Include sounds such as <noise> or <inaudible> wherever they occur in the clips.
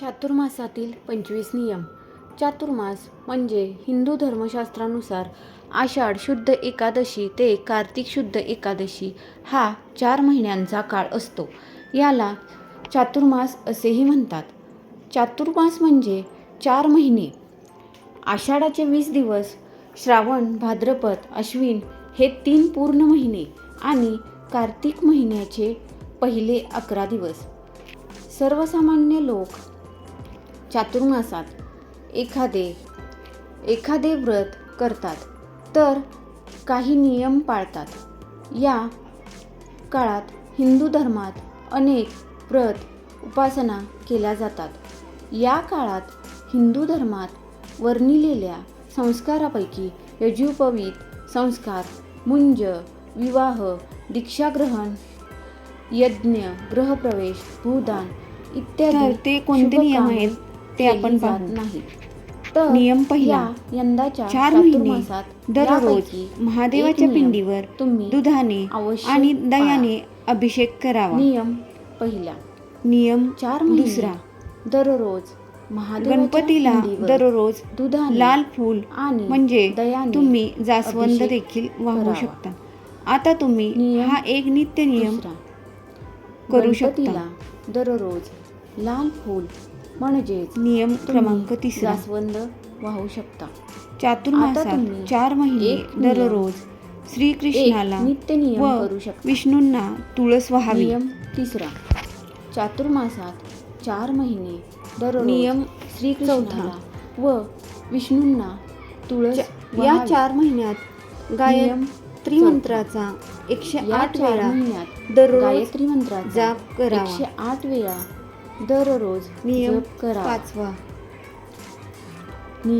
चातुर्मासातील पंचवीस नियम. चातुर्मास म्हणजे हिंदू धर्मशास्त्रानुसार आषाढ शुद्ध एकादशी ते कार्तिक शुद्ध एकादशी हा चार महिन्यांचा काळ असतो. याला चातुर्मास असेही म्हणतात. चातुर्मास म्हणजे चार महिने. आषाढाचे वीस दिवस श्रावण भाद्रपद अश्विन हे तीन पूर्ण महिने आणि कार्तिक महिन्याचे पहिले अकरा दिवस. सर्वसामान्य लोक चातुर्मासात एखादे एखादे व्रत करतात तर काही नियम पाळतात. या काळात हिंदू धर्मात अनेक व्रत उपासना केल्या जातात. या काळात हिंदू धर्मात वर्णिलेल्या संस्कारापैकी यजुपवीत संस्कार मुंज विवाह दीक्षाग्रहण यज्ञ गृहप्रवेश भूदान इत्यादी ते कोणते नियम आहेत? ते आपण केली जात पाहू नाही. तर नियम पहिला. यंदाच्या चार महिने दररोज महादेवाच्या पिंडीवर तुम्ही दुधाने आणि दयाने अभिषेक करावा. नियम पहिला. नियम चार दुसरा. दररोज गणपतीला दररोज दुधाने लाल फूल आणि म्हणजे तुम्ही जास्वंद देखील वाहू. शकता. आता तुम्ही हा एक नित्य नियम करू शकता. दररोज लाल फूल म्हणजेच नियम क्रमांक तिसरा. जास्वंद वाहू शकता. चातुर्मासात चार महिने दररोज श्रीकृष्णाला नित्य नियम करू शकता. विष्णूंना तुळस व्हावी. नियम तिसरा. चातुर्मासात चार महिने दररोज नियम श्रीकृष्णाला व विष्णूंना तुळस या. चार महिन्यात गायन त्रिमंत्राचा एकशे आठ वेळा महिन्यात दररोज गायत्री मंत्राचा जाप करावा. एकशे आठ वेळा दररोज नियम करावा पाचवा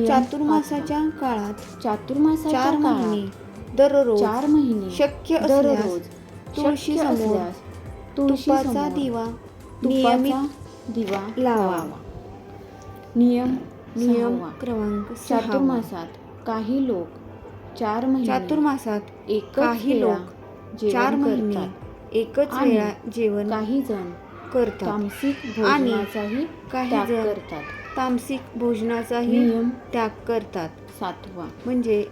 चातुर्मासाच्या काळात. चातुर्मासाच्या चार महिने दररोज चार महिने शक्य दररोज तुळशी शक्य समोर असल्यास तुळशी तुपाचा समोर दिवा नियमित दिवा लावा. नियम नियम. क्रमांक. चातुर्मासात काही लोक चार महिने चातुर्मासात एकच काही लोक चार महिने. एकच वेळा जेवण काही जण करतात. तामसिक आणि भोजनाचाही काही त्याग जण करतात. तामसिक भोजनाचाही नियम त्याग करतात. सातवा. म्हणजे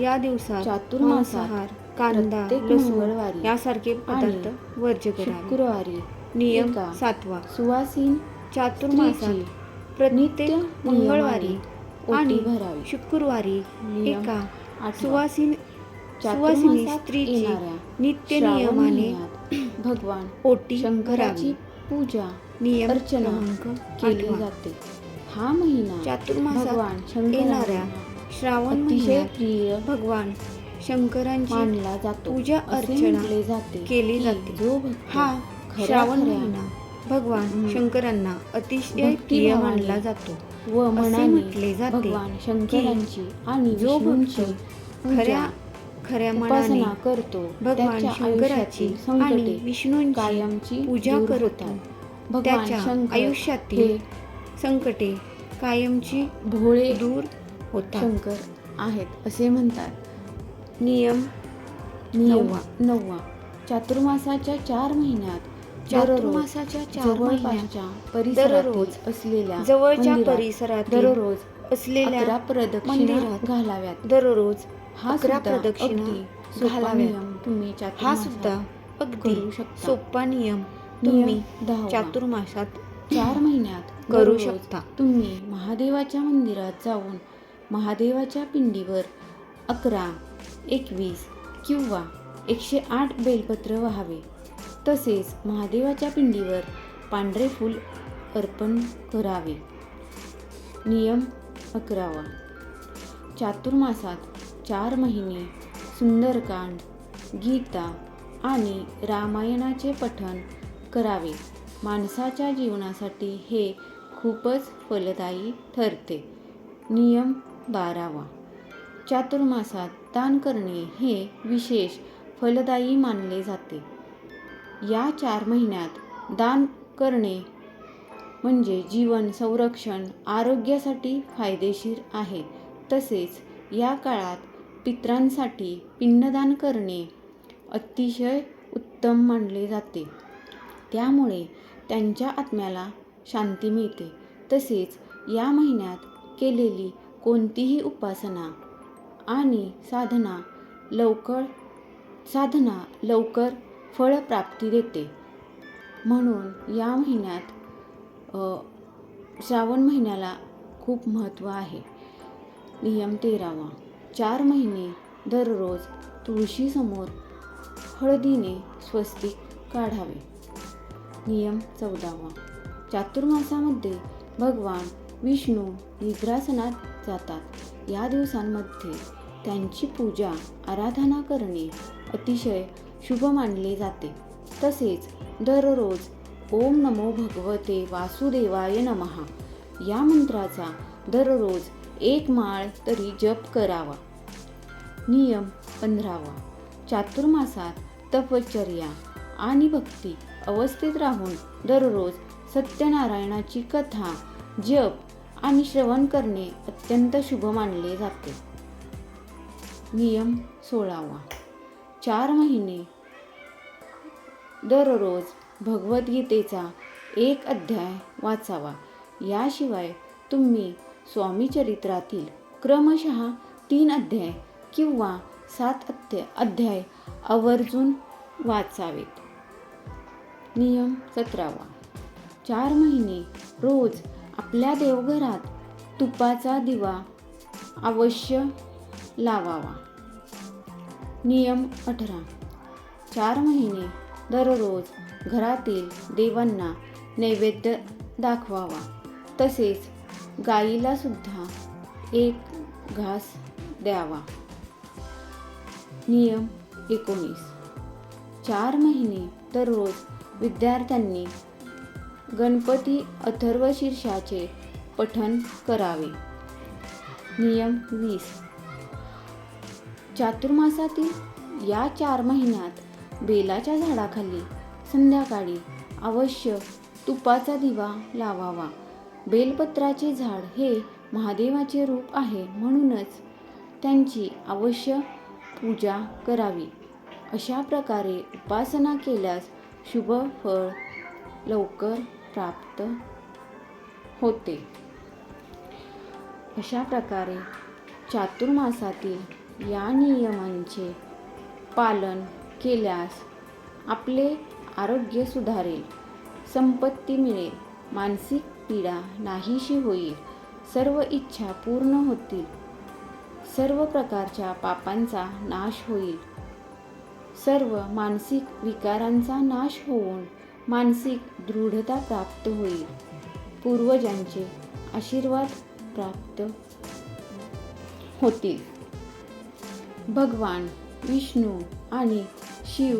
या दिवसात चातुर्मासात मांसाहार कांदा प्रत्येक लसूण मंगळवारी यासारखे पदार्थ वर्ज्य करावे. शुक्रवारी नियम एका सातवा. सुवासीन चातुर्मासात स्त्रीची प्रत्येक नित्य मंगळवारी नियमाने आणि ओटी भरावी. शुक्रवारी नियम एका आठवा. सुवासीन सुवासिनी चातुर्मासात स्त्रीची येणाऱ्या नित्य नियमाने महिन्यात भगवान ओटी शंकराची भरावी. पूजा नियम अर्चना केली. जाते हा महिना चातुर्मासात भगवान येणाऱ्या श्रावण महिन्यात प्रिय भगवान शंकरांची मानला जातो पूजा अर्चना जाते केली जाते. जो हा श्रावण महिना भगवान. शंकरांना अतिशय प्रिय मानला जातो व म्हटले जाते भगवान शंकरांची आणि जो खऱ्या खऱ्या मनाने करतो भगवान शंकराची आणि विष्णूंची पूजा दूर करतो होतात. भगवान त्याच्या आयुष्यातील संकटे कायमची भोळे दूर होतात. शंकर आहेत असे म्हणतात. नियम नववा. नववा. चातुर्मासाच्या चार महिन्यात चातुर्मासाच्या चार महिन्यात जवळपासच्या परिसरात दररोज असलेल्या जवळच्या परिसरात दररोज असलेल्या प्रदक्षिणा घालाव्यात. दररोज हा अकरा प्रदक्षिणा घालाव्यात. नियम तुम्ही हा सुद्धा अगदी. सोपा नियम तुम्ही. चातुर्मासात चार महिन्यात <laughs> करू शकता. तुम्ही महादेवाच्या मंदिरात जाऊन महादेवाच्या पिंडीवर अकरा एकवीस किंवा एकशे आठ बेलपत्र व्हावे तसेच महादेवाच्या पिंडीवर पांढरे फूल अर्पण करावे नियम अकरावा चातुर्मासात चार महिने सुंदरकांड गीता आणि रामायणाचे पठण करावे. माणसाच्या जीवनासाठी हे खूपच फलदायी ठरते. नियम बारावा. चातुर्मासात दान करणे हे विशेष फलदायी मानले जाते. या चार महिन्यात दान करणे म्हणजे जीवन संरक्षण आरोग्यासाठी फायदेशीर आहे. तसेच या काळात पित्रांसाठी पिंडदान करणे अतिशय उत्तम मानले जाते. त्यामुळे त्यांच्या आत्म्याला शांती मिळते. तसेच या महिन्यात केलेली कोणतीही उपासना आणि साधना लवकर साधना लवकर फळप्राप्ती देते. म्हणून या महिन्यात श्रावण महिन्याला खूप महत्त्व आहे. नियम तेरावा. चार महिने दररोज तुळशीसमोर हळदीने स्वस्तिक काढावे. नियम चौदावा. चातुर्मासामध्ये भगवान विष्णू निद्रासनात जातात. या दिवसांमध्ये त्यांची पूजा आराधना करणे अतिशय शुभ मानले जाते. तसेच दररोज ओम नमो भगवते वासुदेवाय नमहा या मंत्राचा दररोज एक माळ तरी जप करावा. नियम पंधरावा. चातुर्मासात तपश्चर्या आणि भक्ती अवस्थेत राहून दररोज सत्यनारायणाची कथा जप आणि श्रवण करणे अत्यंत शुभ मानले जाते. नियम सोळावा. चार महिने दररोज भगवद्गीतेचा एक अध्याय वाचावा. याशिवाय तुम्ही स्वामीचरित्रातील क्रमशः तीन अध्याय किंवा सात अध्याय अध्याय आवर्जून वाचावेत. नियम सतरावा. चार महिने रोज आपल्या देवघरात तुपाचा दिवा अवश्य लावावा. नियम अठरा. चार महिने दररोज घरातील देवांना नैवेद्य दाखवावा. तसेच गाईला सुद्धा एक घास द्यावा. नियम एकोणीस. चार महिने दररोज विद्यार्थ्यांनी गणपती अथर्वशीर्षाचे पठण करावे. नियम वीस. चातुर्मासातील या चार महिन्यात बेलाच्या झाडाखाली संध्याकाळी अवश्य तुपाचा दिवा लावावा. बेलपत्राचे झाड हे महादेवाचे रूप आहे म्हणूनच त्यांची अवश्य पूजा करावी. अशा प्रकारे उपासना केल्यास शुभ फळ लवकर प्राप्त होते. अशा प्रकारे चातुर्मासातील या नियमांचे पालन केल्यास आपले आरोग्य सुधारेल संपत्ती मिळेल मानसिक पीडा नाहीशी होईल. सर्व इच्छा पूर्ण होतील. सर्व प्रकारच्या पापांचा नाश होईल. सर्व मानसिक विकारांचा नाश होऊन मानसिक दृढता प्राप्त होईल. पूर्वजांचे आशीर्वाद प्राप्त होतील. भगवान विष्णू आणि शिव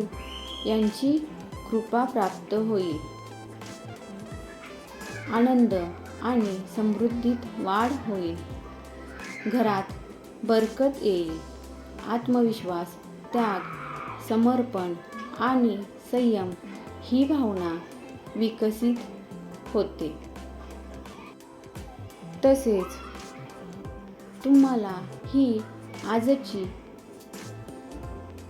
यांची कृपा प्राप्त होईल. आनंद आणि समृद्धीत वाढ होईल. घरात बरकत येईल. आत्मविश्वास त्याग समर्पण आणि संयम ही भावना विकसित होते. तसेच तुम्हाला ही आजची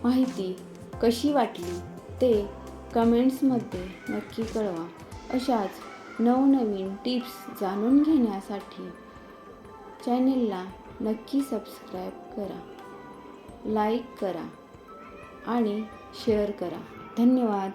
माहिती कशी वाटली ते कमेंट्समध्ये नक्की कळवा. अशाच नवनवीन टिप्स जाणून घेण्यासाठी चॅनेलला नक्की सबस्क्राईब करा लाईक करा आणि शेअर करा. धन्यवाद.